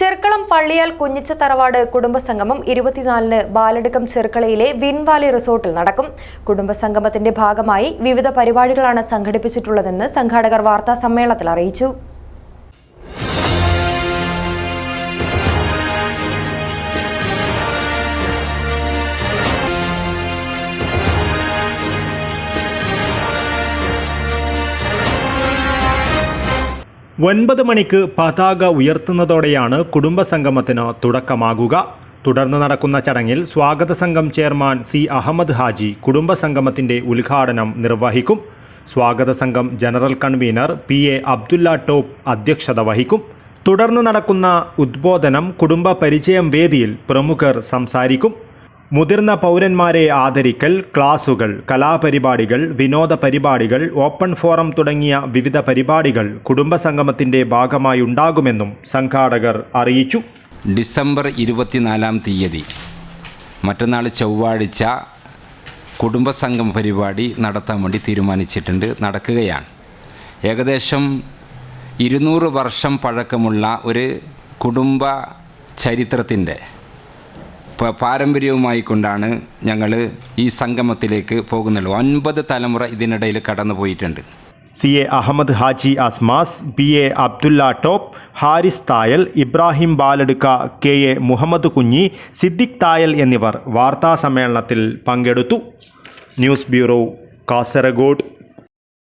ചെർക്കളം പള്ളിയാൽ കുഞ്ഞിച്ച തറവാട് കുടുംബസംഗമം ഇരുപത്തിനാലിന് ബാലടുക്കം ചെർക്കളയിലെ വിൻവാലി റിസോർട്ടിൽ നടക്കും. കുടുംബസംഗമത്തിന്റെ ഭാഗമായി വിവിധ പരിപാടികളാണ് സംഘടിപ്പിച്ചിട്ടുള്ളതെന്ന് സംഘാടകർ വാർത്താ സമ്മേളനത്തിൽ അറിയിച്ചു. ഒൻപത് മണിക്ക് പതാക ഉയർത്തുന്നതോടെയാണ് കുടുംബസംഗമത്തിന് തുടക്കമാകുക. തുടർന്ന് നടക്കുന്ന ചടങ്ങിൽ സ്വാഗത സംഘം ചെയർമാൻ സി അഹമ്മദ് ഹാജി കുടുംബസംഗമത്തിന്റെ ഉദ്ഘാടനം നിർവഹിക്കും. സ്വാഗത സംഘം general convener P A Abdulla Top അധ്യക്ഷത വഹിക്കും. തുടർന്ന് നടക്കുന്ന ഉദ്ബോധനം കുടുംബ പരിചയം വേദിയിൽ പ്രമുഖർ സംസാരിക്കും. മുതിർന്ന പൗരന്മാരെ ആദരിക്കൽ ക്ലാസുകൾ കലാപരിപാടികൾ വിനോദ പരിപാടികൾ ഓപ്പൺ ഫോറം തുടങ്ങിയ വിവിധ പരിപാടികൾ കുടുംബസംഗമത്തിന്റെ ഭാഗമായി ഉണ്ടാകുമെന്നും സംഘാടകർ അറിയിച്ചു. ഡിസംബർ ഇരുപത്തിനാലാം തീയതി മറ്റന്നാൾ ചൊവ്വാഴ്ച കുടുംബസംഗമ പരിപാടി നടത്താൻ വേണ്ടി തീരുമാനിച്ചിട്ടുണ്ട് നടക്കുകയാണ്. ഏകദേശം ഇരുന്നൂറ് വർഷം പഴക്കമുള്ള ഒരു കുടുംബ ചരിത്രത്തിന്റെ പാരമ്പര്യവുമായി കൊണ്ടാണ് ഞങ്ങൾ ഈ സംഗമത്തിലേക്ക് പോകുന്നുള്ളൂ. ഒൻപത് തലമുറ ഇതിനിടയിൽ കടന്നു പോയിട്ടുണ്ട് C A Ahmed Haji Asmas B A Abdulla Top Haris Thayal Ibrahim Baladukka K A Muhammad Kunhi Siddique Thayal എന്നിവർ വാർത്താ സമ്മേളനത്തിൽ പങ്കെടുത്തു. News bureau Kasaragod.